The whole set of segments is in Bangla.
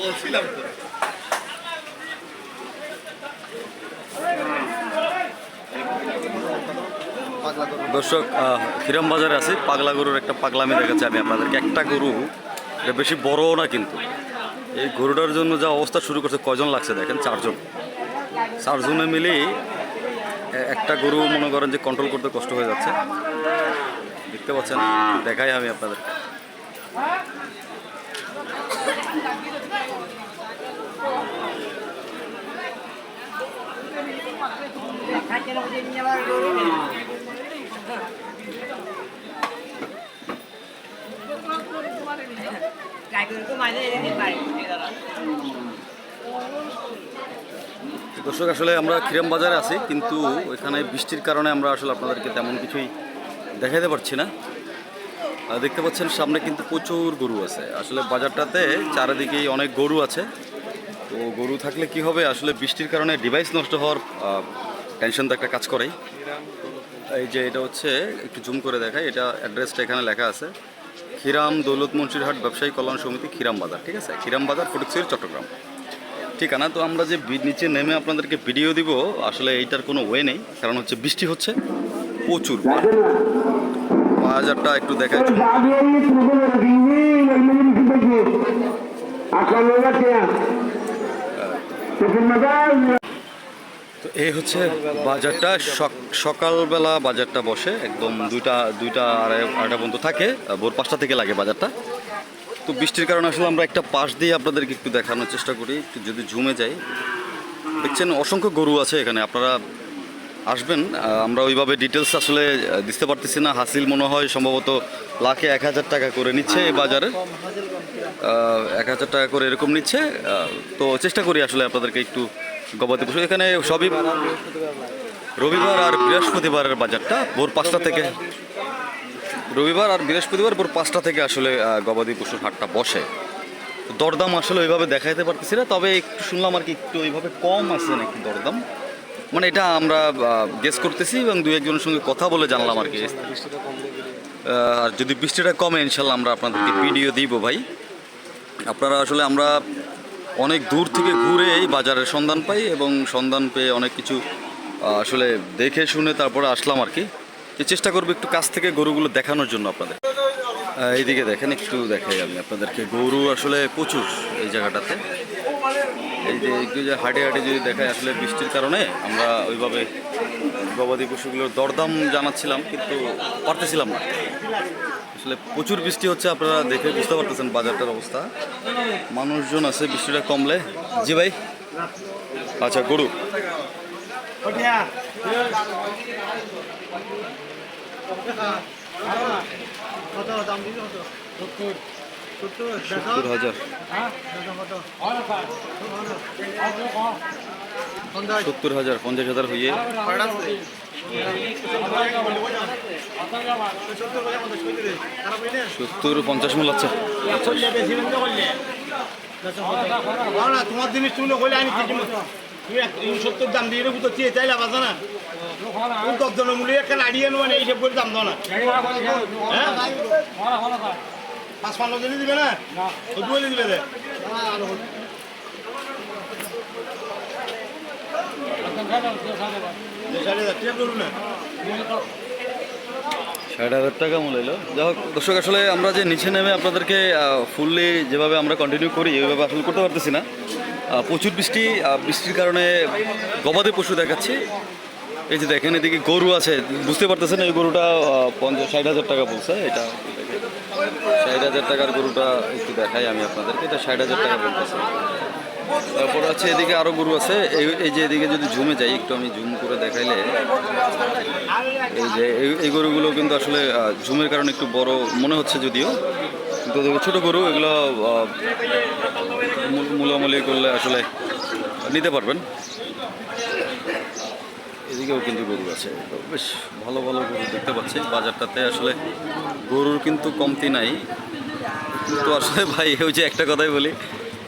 বলছিলাম তো। দর্শক হিরাম বাজারে আছি। পাগলা গরুর একটা পাগলামি দেখাচ্ছি আমি আপনাদেরকে। একটা গরু, এটা বেশি বড়ও না কিন্তু। এই গরুটার জন্য যা অবস্থা শুরু করছে, কয়জন লাগছে দেখেন? চারজন। চারজনে মিলেই একটা গরু মনে করেন যে কন্ট্রোল করতে কষ্ট হয়ে যাচ্ছে। দেখতে পাচ্ছেন, দেখাই আমি আপনাদেরকে। দর্শক, আসলে আমরা খিরাম বাজারে আছি, কিন্তু ওইখানে বৃষ্টির কারণে আমরা আসলে আপনাদেরকে তেমন কিছুই দেখাতে পারছি না। দেখতে পাচ্ছেন, সামনে কিন্তু প্রচুর গরু আছে। আসলে বাজারটাতে চারিদিকেই অনেক গরু আছে। তো গরু থাকলে কি হবে? আসলে বৃষ্টির কারণে ডিভাইস নষ্ট হওয়ার টেনশন তো একটা কাজ করেই। এই যে এটা হচ্ছে, একটু জুম করে দেখাই, এটা অ্যাড্রেসটা এখানে লেখা আছে। খিরাম দৌলত মুন্সিরহাট ব্যবসায়ী কল্যাণ সমিতি খিরাম বাজার, ঠিক আছে? খিরাম বাজার, ফটিকসির, চট্টগ্রাম। ঠিকানা তো আমরা যে নিচে নেমে আপনাদেরকে ভিডিও দিব, আসলে এইটার কোনো ওয়ে নেই, কারণ হচ্ছে বৃষ্টি হচ্ছে প্রচুর। বাজারটা একটু দেখাই। চলুন। এই হচ্ছে বাজারটা, সক- সকালবেলা বাজারটা বসে, একদম দুইটা দুইটা আড়াই, আড়াইটা পর্যন্ত থাকে, ভোর পাঁচটা থেকে লাগে বাজারটা। তো বৃষ্টির কারণে আসলে আমরা একটা পাশ দিয়ে আপনাদেরকে একটু দেখানোর চেষ্টা করি, একটু যদি ঝুমে যাই। দেখছেন, অসংখ্য গরু আছে এখানে, আপনারা আসবেন আমরা ওইভাবে ডিটেলস আসলে দিতে পারতেছি না। হাসিল মনে হয় সম্ভবত লাখে এক হাজার টাকা করে নিচ্ছে এই বাজারে। এক হাজার টাকা করে এরকম নিচ্ছে তো চেষ্টা করি আসলে আপনাদেরকে একটু গবাদি পশু। এখানে সবই রবিবার আর বৃহস্পতিবারের বাজারটা ভোর পাঁচটা থেকে। রবিবার আর বৃহস্পতিবার ভোর পাঁচটা থেকে আসলে গবাদি পশুর হাটটা বসে। দরদাম আসলে ওইভাবে দেখাইতে পারতেছি না, তবে একটু শুনলাম আর কি একটু ওইভাবে কম আছে নাকি দরদাম। মানে এটা আমরা গেস করতেছি এবং দু একজনের সঙ্গে কথা বলে জানলাম আর কি। আর যদি বৃষ্টিটা কমে, ইনশাল্লাহ আমরা আপনাদেরকে ভিডিও দিব ভাই। আপনারা আসলে আমরা অনেক দূর থেকে ঘুরে এই বাজারের সন্ধান পাই এবং সন্ধান পেয়ে অনেক কিছু আসলে দেখে শুনে তারপরে আসলাম আর কি। চেষ্টা করব একটু কাছ থেকে গরুগুলো দেখানোর জন্য আপনাদের। এইদিকে দেখেন, একটু দেখাই আমি আপনাদেরকে। গরু আসলে প্রচুর এই জায়গাটাতে। এই যে একটু যে হাটে হাটে যদি দেখায় আসলে বৃষ্টির কারণে, আমরা ওইভাবে গবাদি পশুগুলোর দরদাম জানাচ্ছিলাম, কিন্তু পারতেছিলাম না। আসলে প্রচুর বৃষ্টি হচ্ছে, আপনারা দেখে বুঝতে পারতেছেন বাজারটার অবস্থা। মানুষজন আছে বৃষ্টিটা কমলে। জি ভাই। আচ্ছা গরু। সত্তর হাজার। পঞ্চাশ হাজার হইয়ে। সত্তর, পঞ্চাশ মূল আছে। তোমার জিনিস তুমি কইলে আমি সত্তর দাম দিয়ে রেখো তো চেয়ে চাইলে বাজা না দশ জনের মূল্য একটা আড়িয়ে নেবেন এই সব করে দাম দাও না। পাঁচ দিবে না? দুয়ে দিবে ষাট হাজার টাকা মূল এলো। যাই হোক দর্শক আসলে আমরা যে নিচে নেমে আপনাদেরকে ফুললি যেভাবে আমরা কন্টিনিউ করি ওইভাবে আসলে করতে পারতেছি না। প্রচুর বৃষ্টি বৃষ্টির কারণে গবাদি পশু দেখাচ্ছি। এই যে দেখেন এদিকে গরু আছে। বুঝতে পারতেছেন এই গরুটা পঞ্চাশ ষাট হাজার টাকা বলছে এটা ষাট হাজার টাকার গরুটা একটু দেখাই আমি আপনাদেরকে। এটা ষাট হাজার টাকা বলতেছে। তারপর আছে এদিকে আরও গরু আছে। এই এই যে এদিকে যদি জুমে যাই, একটু আমি ঝুম করে দেখাইলে। এই যে এই- গরুগুলো কিন্তু আসলে ঝুমের কারণে একটু বড় মনে হচ্ছে যদিও। কিন্তু ছোট গরু, এগুলো মূলামূলি করলে আসলে নিতে পারবেন। এদিকেও কিন্তু গরু আছে। বেশ ভালো ভালো গরু দেখতে পাচ্ছি। বাজারটাতে আসলে গরুর কিন্তু কমতি নাই। তো আসলে ভাই, ওই যে একটা কথাই বলি,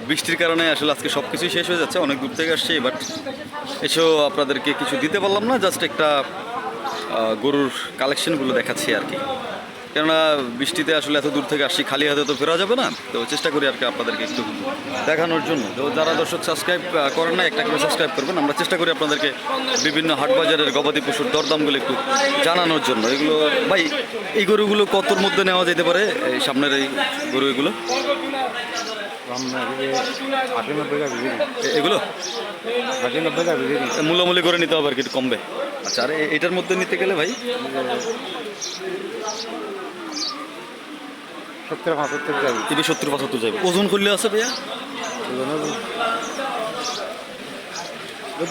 বৃষ্টির কারণে আসলে আজকে সব কিছুই শেষ হয়ে যাচ্ছে, অনেক দূর থেকে আসছে বাট এসেও আপনাদেরকে কিছু দিতে পারলাম না জাস্ট একটা গরুর কালেকশনগুলো দেখাচ্ছি আর কি। কেননা বৃষ্টিতে আসলে এত দূর থেকে আসছি খালি হাতে তো ফেরা যাবে না। তো চেষ্টা করি আর কি আপনাদেরকে একটু দেখানোর জন্য। তো যারা দর্শক সাবস্ক্রাইব করেন না একটা করে সাবস্ক্রাইব করবেন। আমরা চেষ্টা করি আপনাদেরকে বিভিন্ন হাট বাজারের গবাদি পশুর দরদামগুলো একটু জানানোর জন্য। এগুলো, ভাই, এই গরুগুলো কতর মধ্যে নেওয়া যেতে পারে? এই সামনের এই গরু এগুলো? এগুলো মূলামূলি করে নিতে হবে আর কি কমবে। আচ্ছা আর এটার মধ্যে নিতে গেলে ভাই? সত্তর পঁচাত্তর যাবে। টিভি সত্তর পঁচাত্তর যাবে। ওজন করলে আছে ভাইয়া?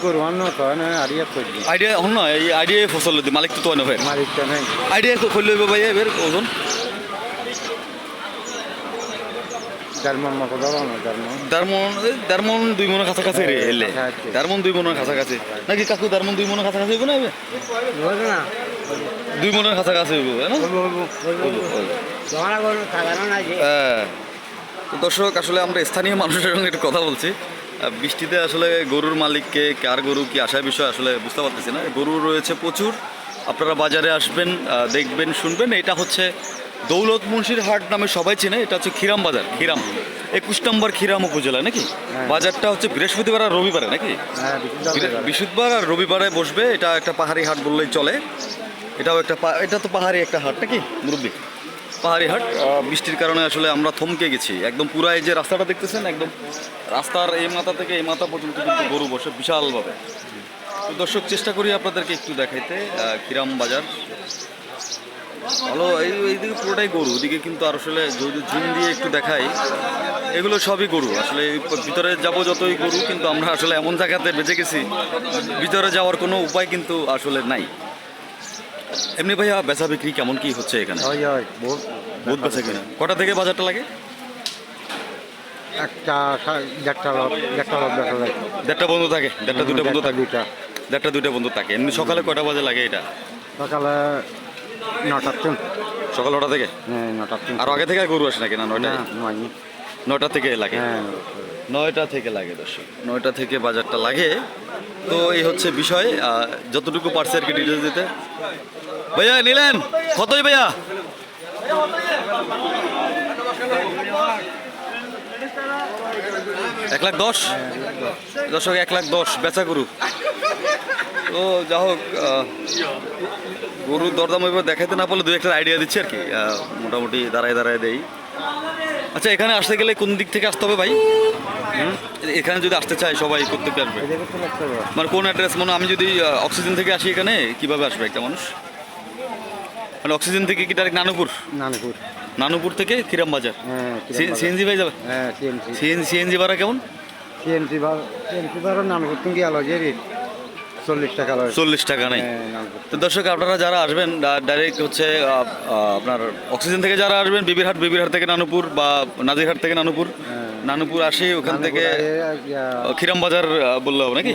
গরু অন্য তো না আরিয়া আইডিয়া হন না এই আইডিয়া ফসল দি মালিক তো তো না ভাই মালিকটা নেই। আইডিয়া করলে হইব ভাইয়া এবার ওজন। জার্মান মতো দাও না জার্মান। দারমন দারমন দুই মনের কাছাকাছি রে এলে। দারমন দুই মনের কাছাকাছি। নাকি কাকু দারমন দুই মনের কাছাকাছি হইব না দুই মনের কাছাকাছি হইব না? হ্যাঁ। তো দর্শক আসলে আমরা স্থানীয় মানুষের সঙ্গে একটু কথা বলছি। বৃষ্টিতে আসলে গরুর মালিককে কার গরু কি আসার বিষয় আসলে বুঝতে পারতেছি না। গরু রয়েছে প্রচুর। আপনারা বাজারে আসবেন দেখবেন শুনবেন। এটা হচ্ছে দৌলত মুন্সির হাট নামে সবাই চেনে। এটা হচ্ছে খিরাম বাজার খিরাম একুশ নম্বর খিরাম উপজেলা নাকি? বাজারটা হচ্ছে বৃহস্পতিবার আর রবিবারে নাকি? হ্যাঁ বৃহস্পতিবার আর রবিবারে বসবে। এটা একটা পাহাড়ি হাট বললেই চলে। এটাও একটা এটা তো পাহাড়ি একটা হাট নাকি? মুরব্বী? পাহাড়ি হাট। বৃষ্টির কারণে আসলে আমরা থমকে গেছি। একদম পুরা এই যে রাস্তাটা দেখতেছেন, একদম রাস্তার এই মাথা থেকে এই মাথা পর্যন্ত কিন্তু গরু বসে বিশালভাবে। দর্শক, চেষ্টা করি আপনাদেরকে একটু দেখাইতে কিরাম বাজার। ভালো, এই এইদিকে পুরোটাই গরু, ওদিকে কিন্তু আর আসলে যদি জুম দিয়ে একটু দেখাই, এগুলো সবই গরু। আসলে ভিতরে যাব যতই গরু, কিন্তু আমরা আসলে এমন জায়গাতে বেঁচে গেছি, ভিতরে যাওয়ার কোনো উপায় কিন্তু আসলে নাই। এমনি ভাইয়া বেচা বিক্রি কেমন কি হচ্ছে এখানে? ওই বহুত বহুত বেচা কিনা? কটা থেকে বাজারটা লাগে? একটা দেড়টা দেড়টা দেখা বন্ধ থাকে? দেড়টা দুটো বন্ধ থাকে? দুইটা। দেড়টা দুটো বন্ধ থাকে। এমনি সকালে কটা বাজে লাগে এটা? সকালে নটার তিন সকাল নটা থেকে? হ্যাঁ নটার তিন আর আগে থেকে গরু আসে নাকি না না নয়টা নয় নয়টা থেকে লাগে? হ্যাঁ নয়টা থেকে লাগে দর্শক, নয়টা থেকে বাজারটা লাগে। তো এই হচ্ছে বিষয় যতটুকু পারছে আর কি ডিটেলস দিতে। ভাইয়া, নিলেন? কতই ভাইয়া? এক লাখ দশ? দর্শক, এক লাখ দশ, বেচা গরু। তো যা হোক গরুর দরদাম এবার দেখাইতে না পারলে দু একটা আইডিয়া দিচ্ছি আর কি। মোটামুটি দাঁড়ায় দাঁড়ায় দেই। আচ্ছা এখানে আসতে গেলে কোন দিক থেকে আসতে হবে ভাই? এখানে যদি আসতে চাই সবাই প্রত্যেকে আসবে। এদিকে তো লাগতে হবে মানে কোন অ্যাড্রেস মানে আমি যদি অক্সিজেন থেকে আসি এখানে কীভাবে আসবে একটা মানুষ? মানে অক্সিজেন থেকে কি ডাইরেক্ট নানুপুর? নানুপুর। নানুপুর থেকে কিরাম বাজার? হ্যাঁ সিএনজি ভাই যাবে? হ্যাঁ সিএনজি। সিএনজি ভাড়া কেমন? সিএমসি ভাড়া সিএমসি ভাড়া নানপুর থেকে যে রেট চল্লিশ টাকা লয়। চল্লিশ টাকা নাই। হ্যাঁ তো দর্শক আপনারা যারা আসবেন ডাইরেক্ট হচ্ছে আপনার অক্সিজেন থেকে যারা আসবেন বিবিরহাট বিবিরহাট থেকে নানুপুর বা নাজিরহাট থেকে নানুপুর। নানুপুর আসি ওখান থেকে খিরাম বাজার বললে হবে নাকি?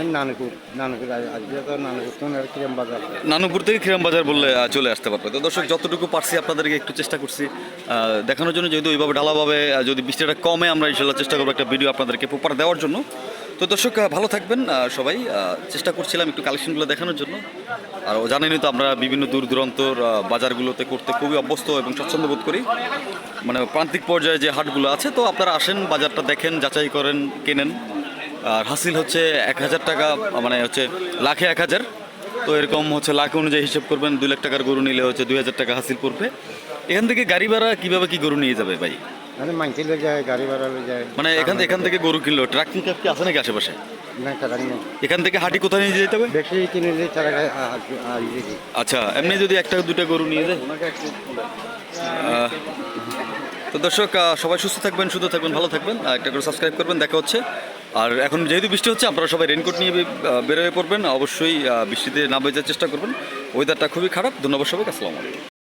নানপুর থেকে খিরাম বাজার বললে চলে আসতে পারবে। তো দর্শক যতটুকু পারছি আপনাদেরকে একটু চেষ্টা করছি দেখানোর জন্য যেহেতু ওইভাবে ঢালাভাবে যদি বৃষ্টিটা কমে আমরা ইনশাল্লাহ চেষ্টা করব একটা ভিডিও আপনাদেরকে প্রপার দেওয়ার জন্য। তো দর্শক ভালো থাকবেন সবাই। চেষ্টা করছিলাম একটু কালেকশনগুলো দেখানোর জন্য। আর জানেনই তো আমরা বিভিন্ন দূর দূরান্তর বাজারগুলোতে করতে খুবই অভ্যস্ত এবং স্বচ্ছন্দ বোধ করি। মানে প্রান্তিক পর্যায়ে যে হাটগুলো আছে, তো আপনারা আসেন, বাজারটা দেখেন, যাচাই করেন, কেনেন। আর হাসিল হচ্ছে এক হাজার টাকা মানে হচ্ছে লাখে এক হাজার। তো এরকম হচ্ছে লাখ অনুযায়ী হিসেব করবেন, দুই লাখ টাকার গরু নিলে হচ্ছে দুই হাজার টাকা হাসিল পড়বে। এখান থেকে গাড়ি ভাড়া কীভাবে কী গরু নিয়ে যাবে ভাই? মানে লয়ে যায় গাড়ি ভাড়া যায়। মানে এখান এখান থেকে গরু কিনলো ট্রাক কি কি আছে নাকি আশেপাশে? না এখান থেকে হাঁটি কোথায় নিয়ে যেতে হবে? বেশি কিনে টাকা আর দিয়েছি আচ্ছা এমনি যদি একটা দুটা গরু নিয়ে যায়? তো দর্শক সবাই সুস্থ থাকবেন সুস্থ থাকবেন ভালো থাকবেন একটা করে সাবস্ক্রাইব করবেন দেখা হচ্ছে। আর এখন যেহেতু বৃষ্টি হচ্ছে আপনারা সবাই রেনকোট নিয়ে বে- বের হয়ে পড়বেন। অবশ্যই বৃষ্টিতে না বেজার চেষ্টা করবেন। ওয়েদারটা খুবই খারাপ। ধন্যবাদ সবাইকে আসসালামু আলাইকুম।